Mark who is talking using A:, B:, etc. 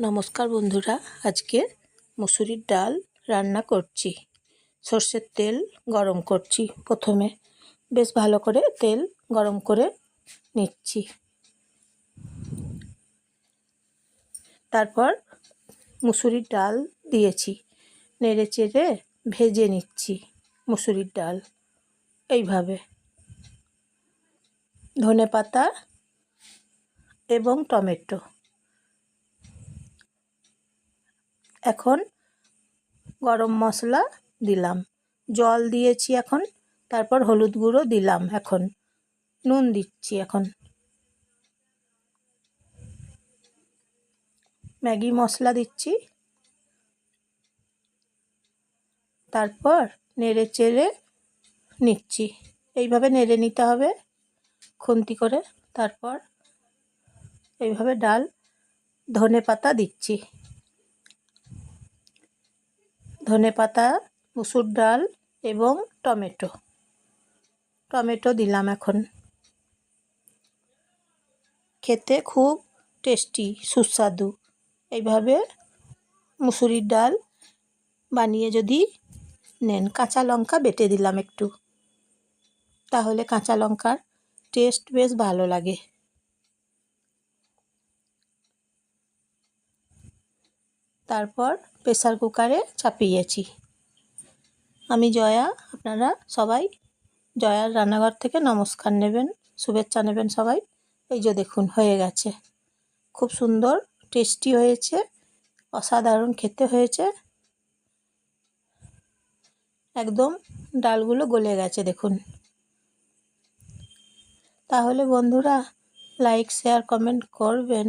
A: নমস্কার বন্ধুরা, আজকে মুসুরির ডাল রান্না করছি। সর্ষের তেল গরম করছি প্রথমে। বেশ ভালো করে তেল গরম করে নিচ্ছি। তারপর মুসুরির ডাল দিয়েছি। নেড়ে চেড়ে ভেজে নিচ্ছি মুসুরির ডাল এইভাবে। ধনে পাতা এবং টমেটো। এখন গরম মশলা দিলাম। জল দিয়েছি এখন, তারপর হলুদ গুঁড়ো দিলাম এখন। নুন দিচ্ছি এখন। ম্যাগি মশলা দিচ্ছি। তারপর নেড়ে চেড়ে নিচ্ছি। এইভাবে নেড়ে নিতে হবে খুন্তি করে। তারপর এইভাবে ডাল ধনে পাতা দিচ্ছি। ধনে পাতা, মুসুর ডাল এবং টমেটো। টমেটো দিলাম এখন। খেতে খুব টেস্টি, সুস্বাদু। এইভাবে মুসুরির ডাল বানিয়ে যদি নেন, কাঁচা লঙ্কা বেটে দিলাম একটু। তাহলে কাঁচা লঙ্কার টেস্ট বেশ ভালো লাগে। তারপর প্রেসার কুকারে চাপিয়েছি। আমি জয়া, আপনারা সবাই জয়ার রান্নাঘর থেকে নমস্কার নেবেন, শুভেচ্ছা নেবেন সবাই। এই যে দেখুন, হয়ে গেছে। খুব সুন্দর টেস্টি হয়েছে, অসাধারণ খেতে হয়েছে। একদম ডালগুলো গলে গেছে, দেখুন। তাহলে বন্ধুরা লাইক শেয়ার কমেন্ট করবেন।